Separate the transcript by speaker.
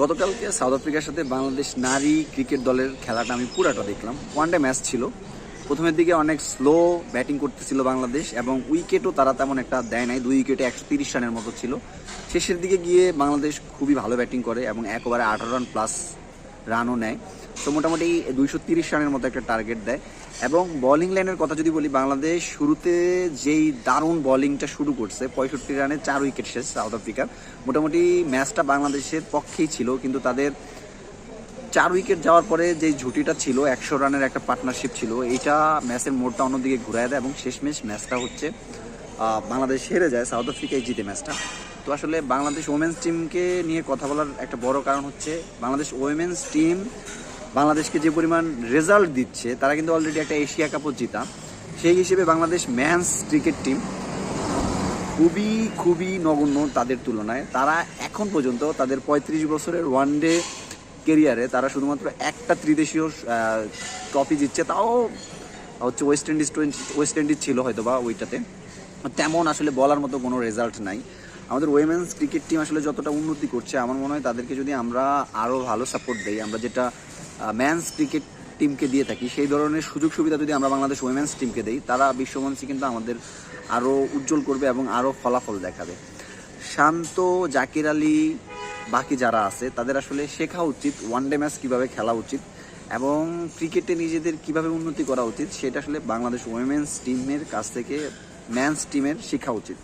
Speaker 1: গতকালকে সাউথ আফ্রিকার সাথে বাংলাদেশ নারী ক্রিকেট দলের খেলাটা আমি পুরাটা দেখলাম। ওয়ান ডে ম্যাচ ছিল। প্রথমের দিকে অনেক স্লো ব্যাটিং করতেছিল বাংলাদেশ এবং উইকেটও তারা তেমন একটা দেয় নাই। দুই উইকেটে একশো তিরিশ রানের মতো ছিল। শেষের দিকে গিয়ে বাংলাদেশ খুবই ভালো ব্যাটিং করে এবং একবারে আঠারো রান প্লাস রানও নেয়। তো মোটামুটি দুইশো তিরিশ রানের মতো একটা টার্গেট দেয়। এবং বোলিং লাইনের কথা যদি বলি, বাংলাদেশ শুরুতে যেই দারুণ বোলিংটা শুরু করছে, পঁয়ষট্টি রানে চার উইকেট শেষ সাউথ আফ্রিকার মোটামুটি ম্যাচটা বাংলাদেশের পক্ষেই ছিল, কিন্তু তাদের চার উইকেট যাওয়ার পরে যে ঝুটিটা ছিল, একশো রানের একটা পার্টনারশিপ ছিল, এইটা ম্যাচের মোড়টা অন্যদিকে ঘুরায় দেয় এবং শেষমেশ ম্যাচটা হচ্ছে বাংলাদেশ হেরে যায় সাউথ আফ্রিকায় জিতে ম্যাচটা তো আসলে বাংলাদেশ ওমেন্স টিমকে নিয়ে কথা বলার একটা বড় কারণ হচ্ছে, বাংলাদেশ ওমেন্স টিম বাংলাদেশকে যে পরিমাণ রেজাল্ট দিচ্ছে, তারা কিন্তু অলরেডি একটা এশিয়া কাপও জিতা। সেই হিসেবে বাংলাদেশ ম্যান্স ক্রিকেট টিম খুবই খুবই নগণ্য তাদের তুলনায়। তারা এখন পর্যন্ত তাদের পঁয়ত্রিশ বছরের ওয়ান ডে কেরিয়ারে তারা শুধুমাত্র একটা ত্রিদেশীয় ট্রফি জিতছে। তাও হচ্ছে ওয়েস্ট ইন্ডিজ ওয়েস্ট ইন্ডিজ ছিল হয়তো বা ওইটাতে। তেমন আসলে বলার মতো কোনো রেজাল্ট নাই। আমাদের ওয়েমেন্স ক্রিকেট টিম আসলে যতটা উন্নতি করছে, আমার মনে হয় তাদেরকে যদি আমরা আরও ভালো সাপোর্ট দেই, আমরা যেটা ম্যান্স ক্রিকেট টিমকে দিয়ে থাকি। সেই ধরনের সুযোগ সুবিধা যদি আমরা বাংলাদেশ ওয়েমেন্স টিমকে দিই, তারা বিশ্বমঞ্চে কিন্তু আমাদের আরও উজ্জ্বল করবে এবং আরও ফলাফল দেখাবে। শান্ত, জাকির আলী, বাকি যারা আছে, তাদের আসলে শেখা উচিত ওয়ান ডে ম্যাচ কীভাবে খেলা উচিত, এবং ক্রিকেটে নিজেদের কীভাবে উন্নতি করা উচিত, সেটা আসলে বাংলাদেশ ওয়েমেন্স টিমের কাছ থেকে ম্যান্স টিমের শেখা উচিত।